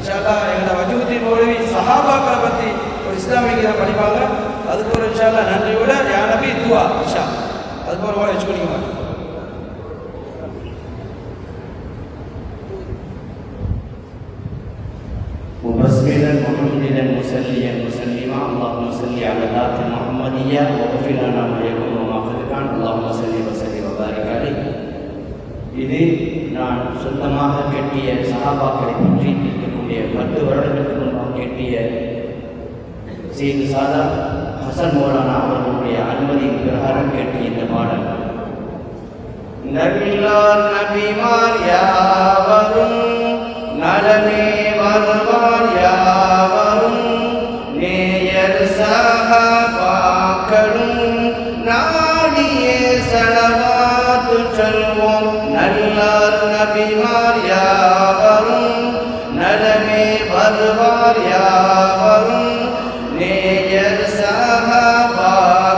இன்ஷால்லா எங்களை வஜூத்தின் மௌலவி சஹாபாக்களை பற்றி ஒரு இஸ்லாமிய படிப்பாங்க அதுக்கு ஒரு இன்ஷால்லா நன்றியோட யா நபி துவா இன்ஷா அதுக்கு ஒரு வாழை வச்சுக்கோங்க مبسملا محمدا مسليا مسلما اللهم صل على ذات محمدية واغفر لنا ما يكون وما قد كان اللهم صل وسلم وبارك عليه இது நான் சொந்தமாக கட்டிய சகாபாக்களை பற்றி இருக்கக்கூடிய பத்து வருடங்களுக்கு முன்பாக கட்டிய செய்து சாதா ஹசன் மோலானா அவர்களுடைய அனுமதி பிரகாரம் கட்டிய இந்த பாடல். நபிலார் நபிமார் யாவரும் நலமே வருவார் யாவரும் நேயர் சகாபாக்களும் நாடியே சலவாத்து செல்வோம். நல்லார் நபிமார் யாவரும் யாவரும் நேயர் சகாபாக்களும்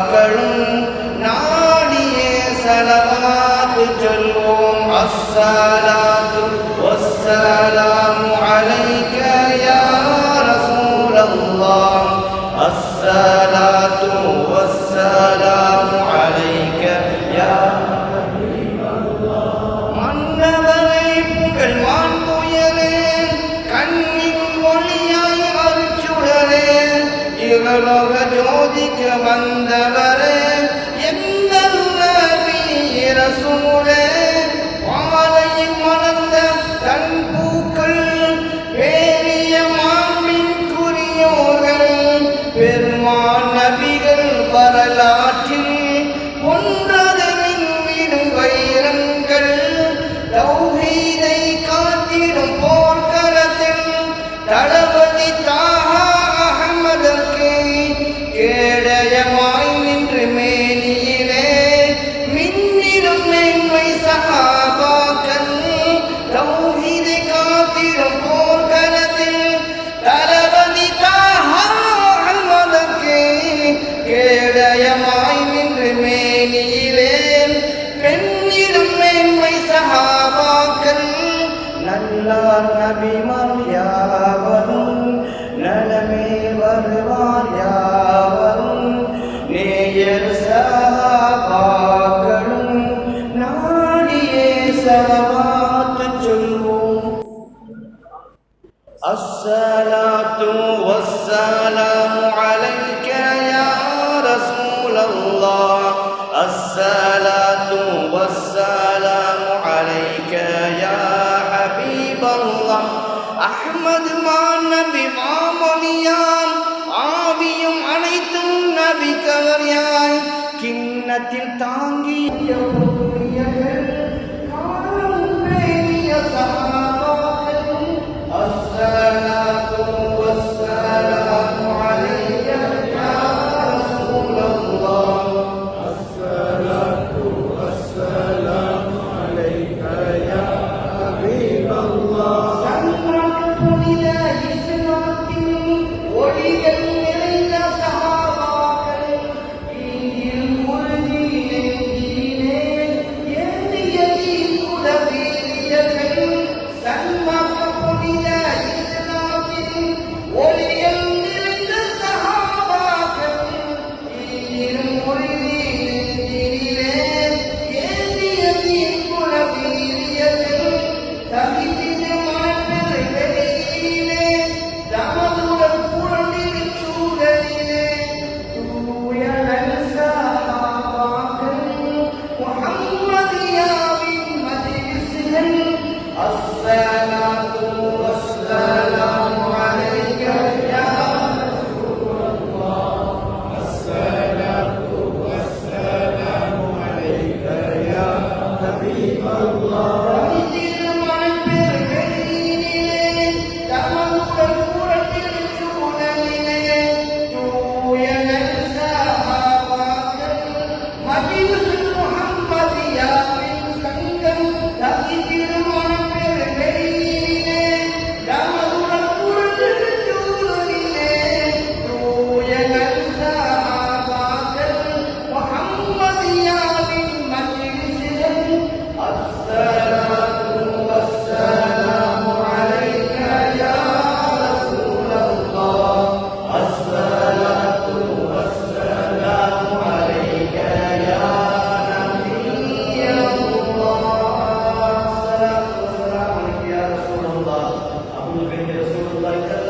நாடியே சலவாத்து சொல்வோம் அஸ்ஸலாத்து வஸ்ஸலாமு அலை இவலோக ஜோதிக்க வந்தவரே எங்கள் நபியிர சூழே நல்லார் நபிமார் யாவரும் நலமே. الصلاة والسلام عليك يا رسول الله. الصلاة والسلام عليك يا حبيب الله. أحمد مع النبي مع الله عبد بن رسول الله صلى الله عليه وسلم